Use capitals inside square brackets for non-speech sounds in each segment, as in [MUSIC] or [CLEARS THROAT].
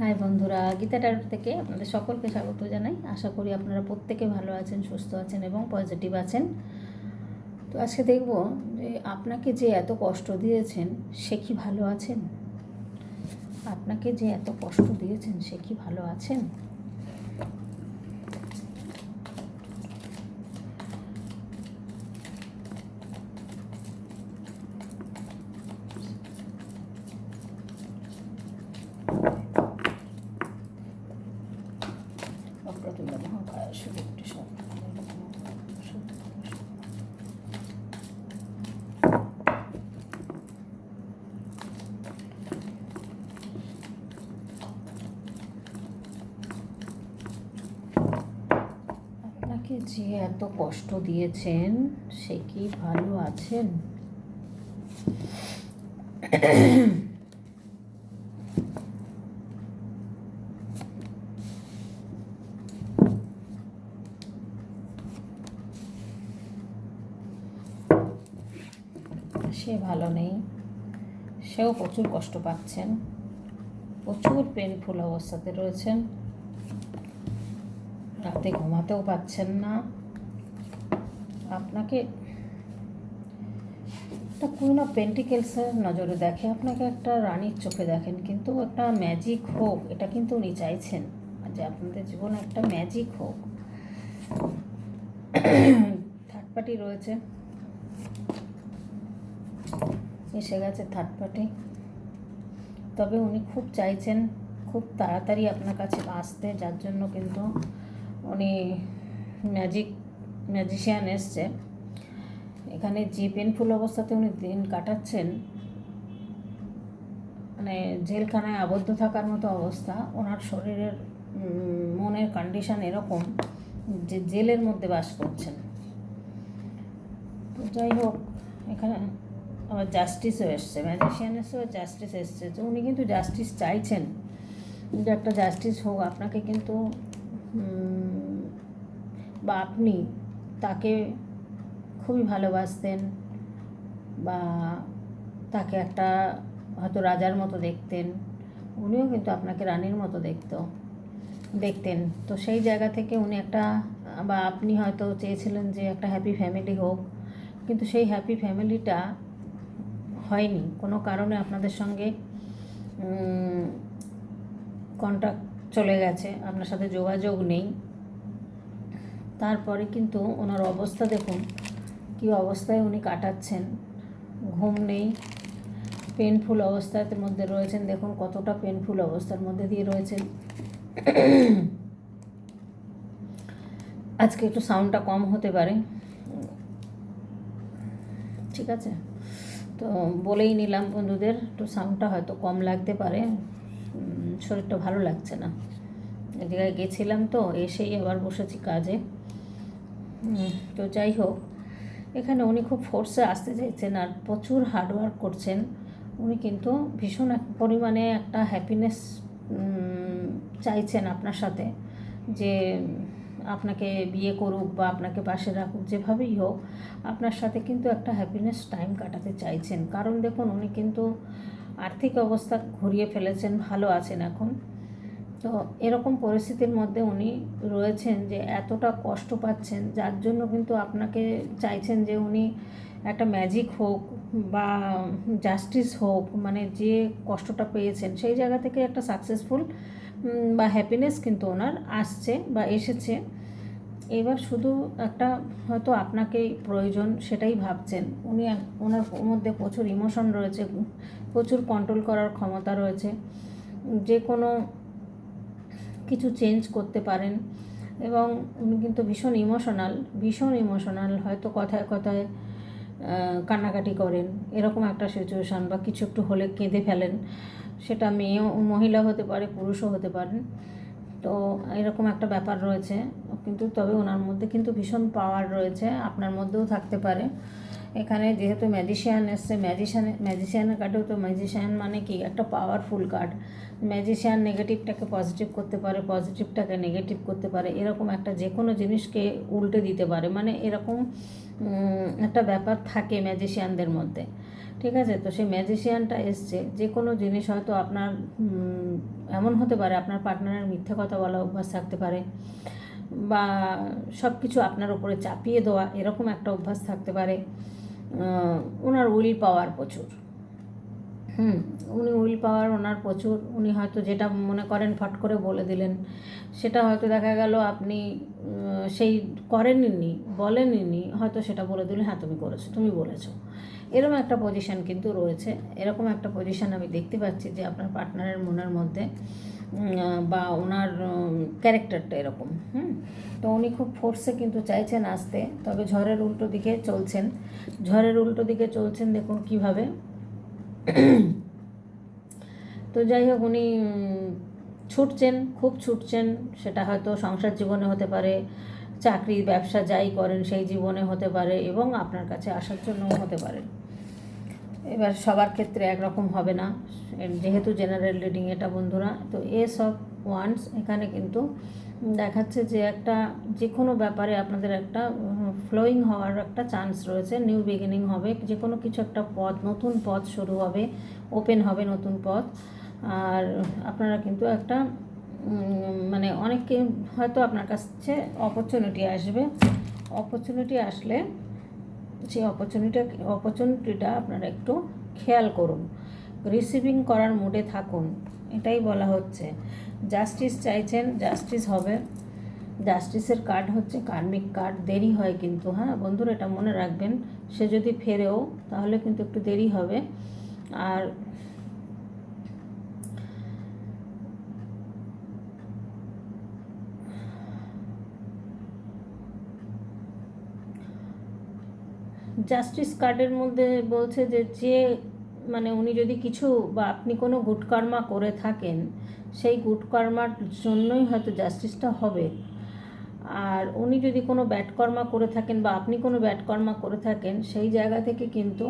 High বন্ধুরা, গীতা টার থেকে আপনাদের সকলকে স্বাগত জানাই। আশা করি আপনারা প্রত্যেকে ভালো আছেন, সুস্থ আছেন এবং পজিটিভ আছেন। তো আজকে দেখব যে আপনাকে যে এত কষ্ট দিয়েছেন, সে কি ভালো আছেন? আপনাকে যে এত কষ্ট দিয়েছেন, সে কি ভালো আছেন? যে এত কষ্ট দিয়েছেন, সে কি ভালো আছেন? সে ভালো নেই। সেও প্রচুর কষ্ট পাচ্ছেন। প্রচুর পেনফুল অবস্থাতে রয়েছেন। রাতে ঘুমাতেও পাচ্ছেন না। আপনাকে একটা কুইন অফ পেন্টিকেলসের নজরে দেখে, আপনাকে একটা রানীর চোখে দেখেন, কিন্তু একটা ম্যাজিক হোক, এটা কিন্তু উনি চাইছেন যে আপনাদের জীবনে একটা ম্যাজিক হোক। থার্ড পার্টি রয়েছে। এসে গেছে থার্ড পার্টি তবে উনি খুব চাইছেন, খুব তাড়াতাড়ি আপনার কাছে আসতে, যার জন্য কিন্তু ম্যাজিক ম্যাজিশিয়ান এসছে। এখানে যে পেনফুল অবস্থাতে উনি দিন কাটাচ্ছেন। মানে জেলখানায় আবদ্ধ থাকার মতো অবস্থা। ওনার শরীরের মনের কন্ডিশন এরকম যে জেলের মধ্যে বাস করছেন। যাই হোক, এখানে আবার জাস্টিসও এসছে। ম্যাজিশিয়ান এসছে জাস্টিস এসছে। তো উনি কিন্তু জাস্টিস চাইছেন। যে একটা জাস্টিস হোক, আপনাকে কিন্তু বা আপনি তাকে খুবই ভালোবাসতেন বা তাকে একটা হয়তো রাজার মতো দেখতেন, উনিও কিন্তু আপনাকে রানীর মতো দেখত, দেখতেন। তো সেই জায়গা থেকে উনি একটা, বা আপনি হয়তো চেয়েছিলেন যে একটা হ্যাপি ফ্যামিলি হোক, কিন্তু সেই হ্যাপি ফ্যামিলিটা হয়নি। কোনো কারণে আপনাদের সঙ্গে কন্ট্যাক্ট চলে গেছে, আপনার সাথে যোগাযোগ নেই। তারপরে কিন্তু ওনার অবস্থা দেখুন, কী অবস্থায় উনি কাটাচ্ছেন। ঘুম নেই পেনফুল অবস্থার মধ্যে রয়েছেন। দেখুন কতটা পেনফুল অবস্থার মধ্যে দিয়ে রয়েছেন। আজকে একটু সাউন্ডটা কম হতে পারে। ঠিক আছে? তো বলেই নিলাম বন্ধুদের, একটু সাউন্ডটা হয়তো কম লাগতে পারে। শরীরটা ভালো লাগছে না। এক জায়গায় গেছিলাম তো, এসেই আবার বসেছি কাজে। তো যাই হোক, এখানে উনি খুব ফোর্সে আসতে চাইছেন আর প্রচুর হার্ডওয়ার্ক করছেন। উনি কিন্তু ভীষণ এক পরিমাণে একটা হ্যাপিনেস চাইছেন আপনার সাথে যে আপনাকে বিয়ে করুক বা আপনাকে পাশে রাখুক, যেভাবেই হোক, আপনার সাথে কিন্তু একটা হ্যাপিনেস টাইম কাটাতে চাইছেন। কারণ দেখুন, উনি কিন্তু আর্থিক অবস্থা ঘুরিয়ে ফেলেছেন, ভালো আছেন এখন। তো এরকম পরিস্থিতির মধ্যে উনি রয়েছেন যে এতটা কষ্ট পাচ্ছেন, যার জন্য কিন্তু আপনাকে চাইছেন যে উনি একটা ম্যাজিক হোক বা জাস্টিস হোক মানে যে কষ্টটা পেয়েছেন সেই জায়গা থেকে একটা সাকসেসফুল বা হ্যাপিনেস কিন্তু ওনার আসছে বা এসেছে। এবার শুধু একটা হয়তো আপনাকেই প্রয়োজন সেটাই ভাবছেন। উনি ওনার মধ্যে প্রচুর ইমোশন রয়েছে, প্রচুর কন্ট্রোল করার ক্ষমতা রয়েছে। যে কোনো কিছু চেঞ্জ করতে পারেন। এবং উনি কিন্তু ভীষণ ইমোশনাল ভীষণ ইমোশনাল হয়তো কথায় কথায় কান্নাকাটি করেন। এরকম একটা সিচুয়েশান বা কিছু একটু হলে কেঁদে ফেলেন। সেটা মেয়েও, মহিলা হতে পারে, পুরুষও হতে পারেন। তো এরকম একটা ব্যাপার রয়েছে। কিন্তু তবে ওনার মধ্যে কিন্তু ভীষণ পাওয়ার রয়েছে। আপনার মধ্যেও থাকতে পারে। এখানে যেহেতু ম্যাজিশিয়ান এসছে ম্যাজিশিয়ান ম্যাজিশিয়ানের কার্ডেও তো ম্যাজিশিয়ান মানে কি? একটা পাওয়ারফুল কার্ড ম্যাজিশিয়ান নেগেটিভটাকে পজিটিভ করতে পারে পজিটিভটাকে নেগেটিভ করতে পারে, এরকম একটা যে কোনো জিনিসকে উল্টে দিতে পারে। মানে এরকম একটা ব্যাপার থাকে ম্যাজিশিয়ানদের মধ্যে। ঠিক আছে? তো সেই ম্যাজিশিয়ানটা এসছে। যে কোনো জিনিস হয়তো আপনার এমন হতে পারে, আপনার পার্টনারের মিথ্যে কথা বলা অভ্যাস থাকতে পারে। বা সব কিছু আপনার উপরে চাপিয়ে দেওয়া এরকম একটা অভ্যাস থাকতে পারে। ওনার উইল পাওয়ার প্রচুর। হুম, উনি উইল পাওয়ার ওনার প্রচুর। উনি হয়তো যেটা মনে করেন ফট করে বলে দিলেন। সেটা হয়তো দেখা গেল আপনি সেই করেননি, বলেননি, হয়তো সেটা বলে দিলেন হ্যাঁ তুমি করেছ, তুমি বলেছ। এরকম একটা পজিশন কিন্তু রয়েছে। এরকম একটা পজিশন আমি দেখতে পাচ্ছি যে আপনার পার্টনারের মনের মধ্যে বা ওনার ক্যারেক্টারটা এরকম, হুম? তো উনি খুব ফোর্সে কিন্তু চাইছেন আসতে, তবে ঝড়ের উল্টো দিকে চলছেন। ঝড়ের উল্টো দিকে চলছেন দেখুন কীভাবে। তো যাই হোক, উনি ছুটছেন, খুব ছুটছেন। সেটা হয়তো সংসার জীবনে হতে পারে চাকরি ব্যবসা যাই করেন সেই জীবনে হতে পারে এবং আপনার কাছে আসার জন্যও হতে পারে। এবার সবার ক্ষেত্রে একরকম হবে না। যেহেতু জেনারেল রিডিং এটা বন্ধুরা, তো এস অফ ওয়ান্স এখানে কিন্তু দেখাচ্ছে যে একটা যে কোনো ব্যাপারে আপনাদের একটা ফ্লোয়িং হওয়ার একটা চান্স রয়েছে নিউ বিগিনিং হবে যে কোনো কিছু একটা পথ, নতুন পথ শুরু হবে ওপেন হবে নতুন পথ। আর আপনারা কিন্তু একটা মানে অনেকে হয়তো আপনার কাছে অপরচুনিটি আসবে। অপরচুনিটি আসলে সেই অপরচুনিটা অপরচুনিটিটা আপনারা একটু খেয়াল করুন। রিসিভিং করার মুডে থাকুন, এটাই বলা হচ্ছে। জাস্টিস চাইছেন জাস্টিস হবে। জাস্টিসের কার্ড হচ্ছে কার্মিক কার্ড দেরি হয় কিন্তু হ্যাঁ? বন্ধুরা, এটা মনে রাখবেন। সে যদি ফেরেও, তাহলে কিন্তু একটু দেরি হবে। আর জাস্টিস কার্ডের মধ্যে বলছে যে যে মানে উনি যদি কিছু বা আপনি কোনো গুটকর্মা করে থাকেন, সেই গুটকর্মার জন্যই হয়তো জাস্টিসটা হবে। আর উনি যদি কোনো ব্যাটকর্মা করে থাকেন বা আপনি কোনো ব্যাটকর্মা করে থাকেন, সেই জায়গা থেকে কিন্তু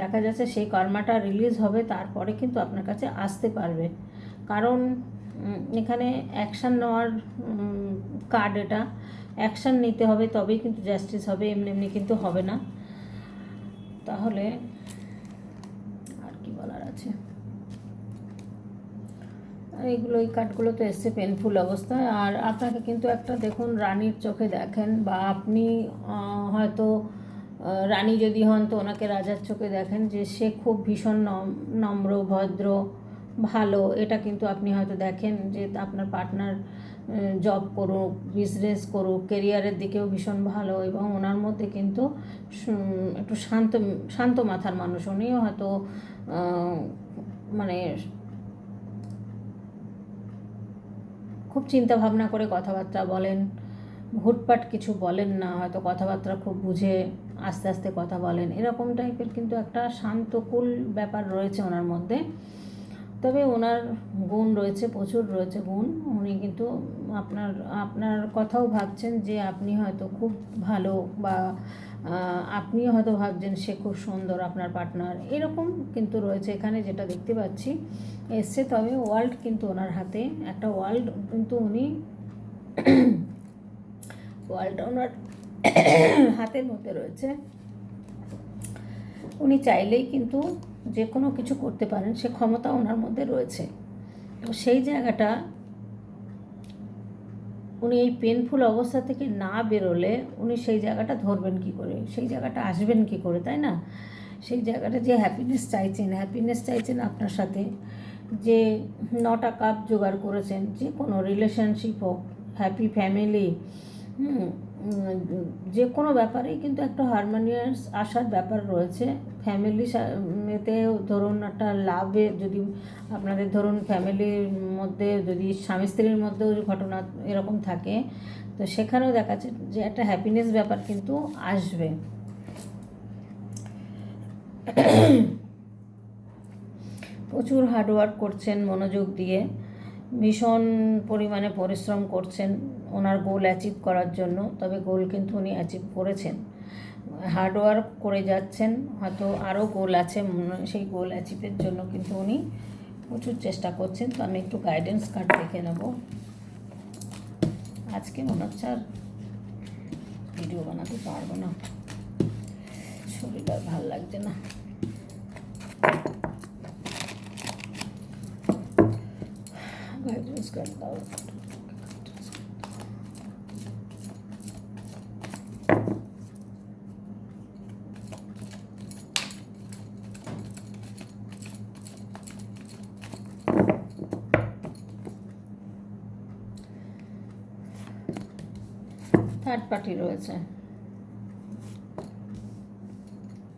দেখা যাচ্ছে সেই কর্মাটা রিলিজ হবে, তারপরে কিন্তু আপনার কাছে আসতে পারবে। কারণ এখানে অ্যাকশান নেওয়ার কার্ড এটা অ্যাকশান নিতে হবে, তবেই কিন্তু জাস্টিস হবে, এমনি এমনি কিন্তু হবে না। তাহলে আর কি বলার আছে? আর এগুলো, এই কার্ডগুলো তো এসছে পেনফুল অবস্থায়। আর আপনাকে কিন্তু একটা দেখুন, রানীর চোখে দেখেন বা আপনি হয়তো রানী যদি হন তো ওনাকে রাজার চোখে দেখেন যে সে খুব ভীষণ নম- নম্র, ভদ্র, ভালো। এটা কিন্তু আপনি হয়তো দেখেন যে আপনার পার্টনার জব করুক বিজনেস করুক কেরিয়ারের দিকেও ভীষণ ভালো এবং ওনার মধ্যে কিন্তু একটু শান্ত শান্ত মাথার মানুষ। উনিও হয়তো মানে খুব চিন্তা ভাবনা করে কথাবার্তা বলেন। হুটপাট কিছু বলেন না, হয়তো কথাবার্তা খুব বুঝে আস্তে আস্তে কথা বলেন। এরকম টাইপের কিন্তু একটা শান্তকুল ব্যাপার রয়েছে ওনার মধ্যে। তবে ওনার গুণ রয়েছে প্রচুর রয়েছে গুণ উনি কিন্তু আপনার আপনার কথাও ভাবছেন যে আপনি হয়তো খুব ভালো বা আহ, আপনিও হয়তো ভাবছেন সে খুব সুন্দর আপনার পার্টনার। এরকম কিন্তু রয়েছে এখানে যেটা দেখতে পাচ্ছি। এসছে তবে ওয়ার্ল্ড কিন্তু ওনার হাতে। একটা ওয়ার্ল্ড কিন্তু উনি [COUGHS] ওয়ার্ল্ড ওনার [COUGHS] হাতের মধ্যে রয়েছে। উনি চাইলেই কিন্তু যে কোনো কিছু করতে পারেন, সে ক্ষমতা ওনার মধ্যে রয়েছে। তো সেই জায়গাটা উনি এই পেনফুল অবস্থা থেকে না বেরোলে উনি সেই জায়গাটা ধরবেন কি করে? সেই জায়গাটা আসবেন কি করে, তাই না? সেই জায়গাটা যে হ্যাপিনেস চাইছেন হ্যাপিনেস চাইছেন আপনার সাথে, যে নটা কাপ জোগাড় করেছেন, যে কোনো রিলেশনশিপ হোক হ্যাপি ফ্যামিলি হুম যে কোনো ব্যাপারেই কিন্তু একটা হারমোনিয়াস আসার ব্যাপার রয়েছে। ফ্যামিলি এতে ধরুন একটা লাভে যদি আপনাদের ধরুন ফ্যামিলির মধ্যে যদি স্বামী স্ত্রীর মধ্যেও ঘটনা এরকম থাকে, তো সেখানেও দেখাচ্ছে যে একটা হ্যাপিনেস ব্যাপার কিন্তু আসবে। প্রচুর হার্ডওয়ার্ক করছেন মনোযোগ দিয়ে। ভীষণ পরিমাণে পরিশ্রম করছেন ওনার গোল অ্যাচিভ করার জন্য, তবে গোল কিন্তু উনি অ্যাচিভ করেছেন। হার্ডওয়ার্ক করে যাচ্ছেন, হয়তো আরও গোল আছে সেই গোল অ্যাচিভের জন্য কিন্তু উনি প্রচুর চেষ্টা করছেন। তো আমি একটু গাইডেন্স কার্ড দেখে নেব। আজকে মনে হচ্ছে আর ভিডিও বানাতে পারব না। শরীর আর ভালো লাগছে না। কার্ড দাও থার্ড পার্টি রয়েছে।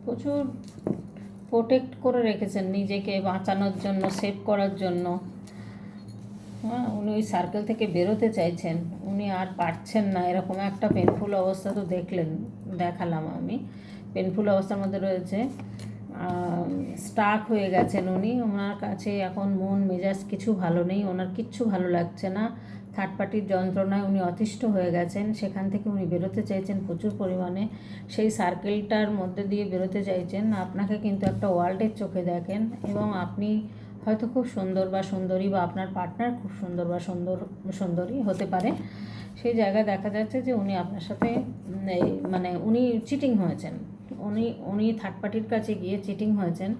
প্রচুর প্রোটেক্ট করে রেখেছেন নিজেকে বাঁচানোর জন্য সেভ করার জন্য। হ্যাঁ উনি ওই সার্কেল থেকে বেরোতে চাইছেন। উনি আর পারছেন না, এরকম একটা পেনফুল অবস্থা তো দেখলেন, দেখালাম আমি। পেনফুল অবস্থার মধ্যে রয়েছে। স্টাক হয়ে গেছেন উনি। ওনার কাছে এখন মন, মেজাজ কিছু ভালো নেই, ওনার কিচ্ছু ভালো লাগছে না। থার্ড পার্টির যন্ত্রণায় উনি অতিষ্ঠ হয়ে গেছেন। সেখান থেকে উনি বেরোতে চাইছেন প্রচুর পরিমাণে। সেই সার্কেলটার মধ্যে দিয়ে বেরোতে চাইছেন। আপনাকে কিন্তু একটা ওয়ার্ল্ডের চোখে দেখেন এবং আপনি হয়তো খুব সুন্দর বা সুন্দরী বা আপনার পার্টনার খুব সুন্দর বা সুন্দর, সুন্দরী হতে পারে। সেই জায়গায় দেখা যাচ্ছে যে উনি আপনার সাথে মানে উনি চিটিং হয়েছেন। উনি উনি থার্ড পার্টির কাছে গিয়ে চিটিং হয়েছেন।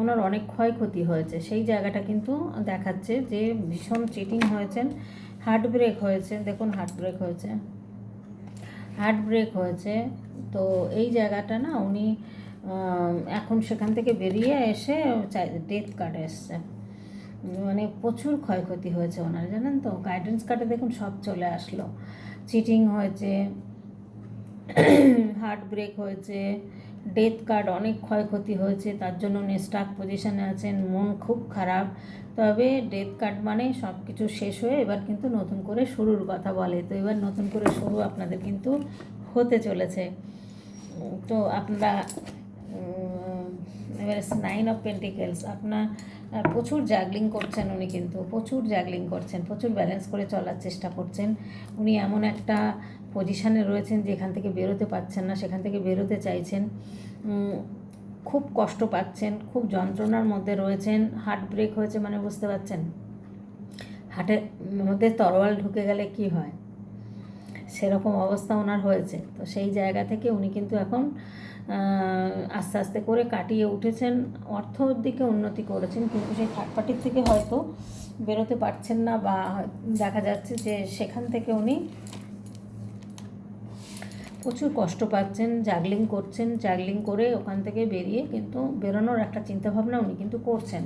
ওনার অনেক ক্ষয়ক্ষতি হয়েছে। সেই জায়গাটা কিন্তু দেখাচ্ছে যে ভীষণ চিটিং হয়েছেন। হার্ট ব্রেক হয়েছে। দেখুন হার্ট ব্রেক হয়েছে। হার্ট ব্রেক হয়েছে। তো এই জায়গাটা না উনি এখন সেখান থেকে বেরিয়ে এসে ডেথ কার্ড এসছে। মানে প্রচুর ক্ষয়ক্ষতি হয়েছে ওনার, জানেন তো? গাইডেন্স কার্ডে দেখুন সব চলে আসলো। চিটিং হয়েছে [CLEARS THROAT] হার্ট ব্রেক হয়েছে ডেথ কার্ড অনেক ক্ষয়ক্ষতি হয়েছে, তার জন্য উনি স্টাক পজিশনে আছেন, মন খুব খারাপ। তবে ডেথ কার্ড মানে সব কিছু শেষ হয়ে এবার কিন্তু নতুন করে শুরুর কথা বলে। তো এবার নতুন করে শুরু আপনাদের কিন্তু হতে চলেছে। তো আপনারা এবারে নাইন অফ পেন্টিকেলস আপনার প্রচুর জাগলিং করছেন উনি কিন্তু, প্রচুর জাগলিং করছেন, প্রচুর ব্যালেন্স করে চলার চেষ্টা করছেন। উনি এমন একটা পজিশানে রয়েছেন যেখান থেকে বেরোতে পারছেন না, সেখান থেকে বেরোতে চাইছেন। খুব কষ্ট পাচ্ছেন, খুব যন্ত্রণার মধ্যে রয়েছেন হার্ট ব্রেক হয়েছে মানে বুঝতে পারছেন? হার্টের মধ্যে তরোয়াল ঢুকে গেলে কি হয়? সেরকম অবস্থা ওনার হয়েছে। তো সেই জায়গা থেকে উনি কিন্তু এখন আস্তে আস্তে করে কাটিয়ে উঠেছেন, অর্থর দিকে উন্নতি করেছেন। কিন্তু সেই থার্ড পার্টির থেকে হয়তো বেরোতে পারছেন না বা দেখা যাচ্ছে যে সেখান থেকে উনি প্রচুর কষ্ট পাচ্ছেন জাগলিং করছেন জাগলিং করে ওখান থেকে বেরিয়ে কিন্তু বেরোনোর একটা চিন্তাভাবনা উনি কিন্তু করছেন।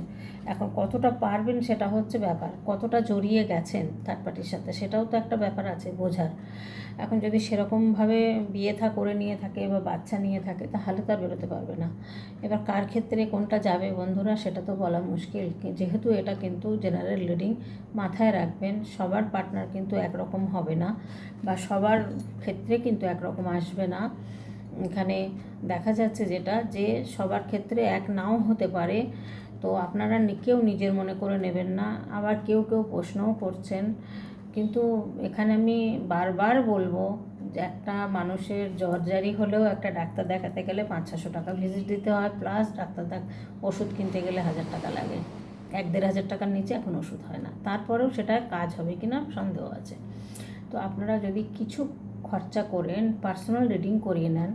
এখন কতটা পারবেন সেটা হচ্ছে ব্যাপার, কতটা জড়িয়ে গেছেন থার্ড পার্টির সাথে সেটাও তো একটা ব্যাপার আছে বোঝার। এখন যদি সেরকমভাবে বিয়ে থা করে নিয়ে থাকে বা বাচ্চা নিয়ে থাকে তাহলে তো আর বেরোতে পারবে না। এবার কার ক্ষেত্রে কোনটা যাবে বন্ধুরা সেটা তো বলা মুশকিল। যেহেতু এটা কিন্তু জেনারেল রিডিং মাথায় রাখবেন সবার পার্টনার কিন্তু একরকম হবে না বা সবার ক্ষেত্রে কিন্তু একরকম আসবে না। এখানে দেখা যাচ্ছে যেটা যে সবার ক্ষেত্রে এক নাও হতে পারে। তো আপনারা কেউ নিজের মনে করে নেবেন না। আবার কেউ কেউ প্রশ্নও করছেন। কিন্তু এখানে আমি বারবার বলব যে একটা মানুষের জ্বরজারি হলেও একটা ডাক্তার দেখাতে গেলে পাঁচ ছশো টাকা ভিজিট দিতে হয়। প্লাস ডাক্তার দেখ ওষুধ কিনতে গেলে হাজার টাকা লাগে। এক দেড় হাজার টাকার নিচে এখন ওষুধ হয় না। তারপরেও সেটা কাজ হবে কি না সন্দেহ আছে। তো আপনারা যদি কিছু খরচা করেন পার্সোনাল রিডিং করিয়ে নেন,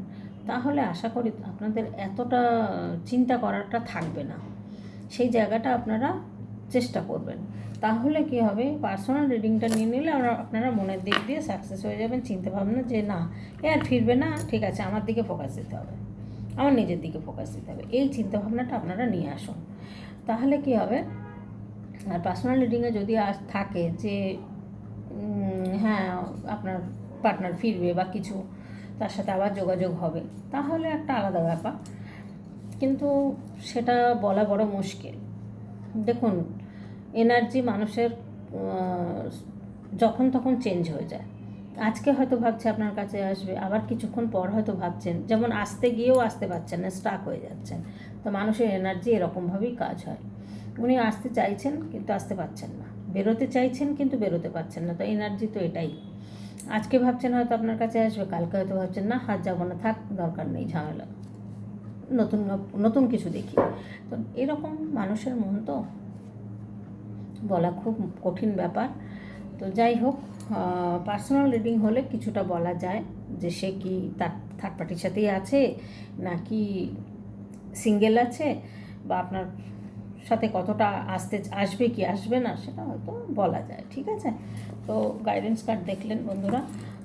তাহলে আশা করি আপনাদের এতটা চিন্তা করাটা থাকবে না। সেই জায়গাটা আপনারা চেষ্টা করবেন। তাহলে কি হবে? পার্সোনাল রিডিংটা নিয়ে নিলে আমরা, আপনারা মনের দিক দিয়ে সাকসেস হয়ে যাবেন। চিন্তা ভাবনা যে না, এ আর ফিরবে না, ঠিক আছে, আমার দিকে ফোকাস দিতে হবে। আমার নিজের দিকে ফোকাস দিতে হবে। এই চিন্তা ভাবনাটা আপনারা নিয়ে আসুন। তাহলে কি হবে? আর পার্সোনাল রিডিংয়ে যদি আজ থাকে যে হ্যাঁ আপনার পার্টনার ফিরবে বা কিছু, তার সাথে আবার যোগাযোগ হবে, তাহলে একটা আলাদা ব্যাপার। কিন্তু সেটা বলা বড় মুশকিল। দেখুন এনার্জি মানুষের যখন তখন চেঞ্জ হয়ে যায়। আজকে হয়তো ভাবছে আপনার কাছে আসবে, আবার কিছুক্ষণ পর হয়তো ভাবছেন, যেমন আসতে গিয়েও আসতে পারছেন না স্টাক হয়ে যাচ্ছেন। তো মানুষের এনার্জি এরকমভাবেই কাজ হয়। উনি আসতে চাইছেন, কিন্তু আসতে পারছেন না। বেরোতে চাইছেন, কিন্তু বেরোতে পারছেন না। তো এনার্জি তো এটাই। আজকে ভাবছেন হয়তো আপনার কাছে আসবে, কালকে হয়তো ভাবছেন, না হাত যাব না, থাক, দরকার নেই, ঝামেলা। নতুন নতুন কিছু দেখি। তো এরকম মানুষের মন তো বলা খুব কঠিন ব্যাপার। তো যাই হোক পার্সোনাল রিডিং হলে কিছুটা বলা যায় যে সে কি তার থার্ড পার্টির সাথেই আছে, নাকি সিঙ্গেল আছে, বা আপনার সাথে কতটা আসতে, আসবে কি আসবে না, সেটা হয়তো বলা যায়, ঠিক আছে? তো গাইডেন্স কার্ড দেখলেন বন্ধুরা,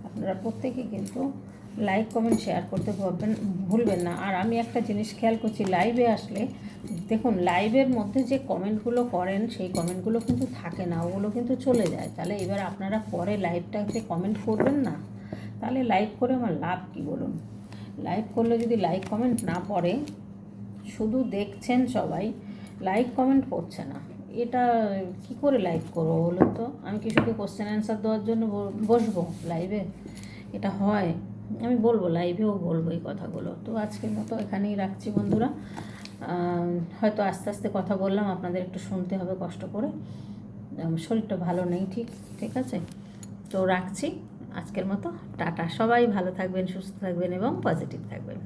আপনারা প্রত্যেকে কিন্তু লাইক কমেন্ট শেয়ার করতে ভুলবেন ভুলবেন না। আর আমি একটা জিনিস খেয়াল করছি লাইভে আসলে, দেখুন লাইভের মধ্যে যে কমেন্টগুলো করেন, সেই কমেন্টগুলো কিন্তু থাকে না, ওগুলো কিন্তু চলে যায়। তাহলে এবার আপনারা পরে লাইভটাতে কমেন্ট করবেন না? তাহলে লাইভ করে আমার লাভ কী বলুন? লাইভ করলে যদি লাইক কমেন্ট না পড়ে, শুধু দেখছেন সবাই লাইক কমেন্ট করছে না। এটা কি করে লাইভ করব বলুন তো? আমি কি শুধু কোশ্চেন অ্যান্সার দেওয়ার জন্য বসবো লাইভে এটা হয়। আমি বলব লাইভেও বলব এই কথাগুলো। তো আজকের মতো এখানেই রাখছি বন্ধুরা। হয়তো আস্তে আস্তে কথা বললাম, আপনাদের একটু শুনতে হবে কষ্ট করে। শরীরটা ভালো নেই ঠিক ঠিক আছে? তো রাখছি। আজকের মতো টাটা। সবাই ভালো থাকবেন, সুস্থ থাকবেন এবং পজিটিভ থাকবেন।